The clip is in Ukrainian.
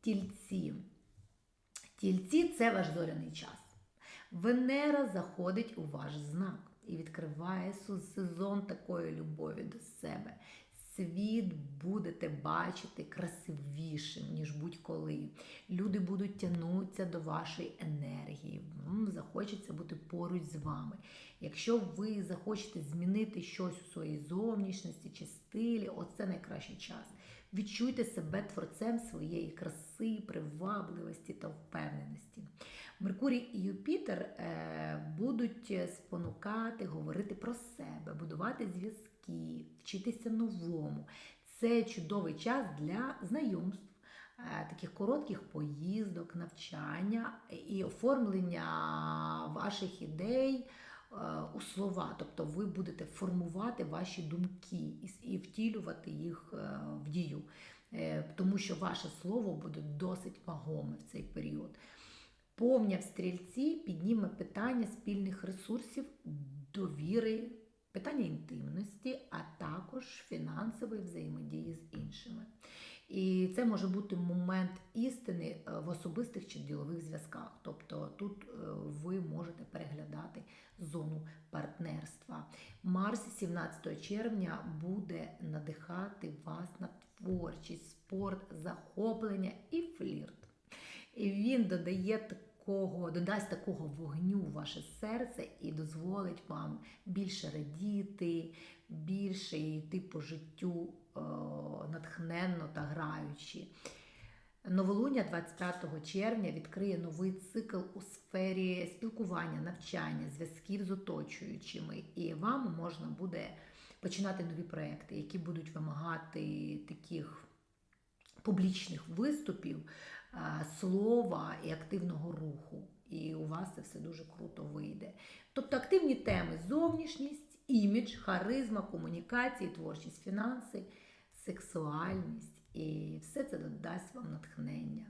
Тільці. Тільці це ваш зоряний час. Венера заходить у ваш знак і відкриває сезон такої любові до себе. Світ будете бачити красивішим, ніж будь-коли. Люди будуть тягнутися до вашої енергії. Захочеться бути поруч з вами. Якщо ви захочете змінити щось у своїй зовнішності чи стилі, оце найкращий час. Відчуйте себе творцем своєї краси, привабливості та впевненості. Меркурій і Юпітер е, будуть спонукати говорити про себе, будувати зв'язки, вчитися новому. Це чудовий час для знайомств, е, таких коротких поїздок, навчання і оформлення ваших ідей е, у слова. Тобто ви будете формувати ваші думки і, втілювати їх е, в дію, тому що ваше слово буде досить вагоме в цей період. Повня в стрільці підніме питання спільних ресурсів, довіри, питання інтимності, а також фінансової взаємодії з іншими. І це може бути момент істини е, в особистих чи ділових зв'язках. Тобто тут е, ви можете переглядати зону партнерства. Марс 17 червня буде надихати вас на творчість, спорт, захоплення і флірт. І він додає такого, додасть такого вогню в ваше серце і дозволить вам більше радіти, більше йти по життю е, натхненно та граючи. Новолуння 25 червня відкриє новий цикл у сфері спілкування, навчання, зв'язків з оточуючими, і вам можна буде починати нові проекти, які будуть вимагати таких публічних виступів, е, слова і активного руху. І у вас це все дуже круто вийде. Тобто активні теми: зовнішність, імідж, харизма, комунікації, творчість, фінанси, сексуальність. І все це додасть вам натхнення.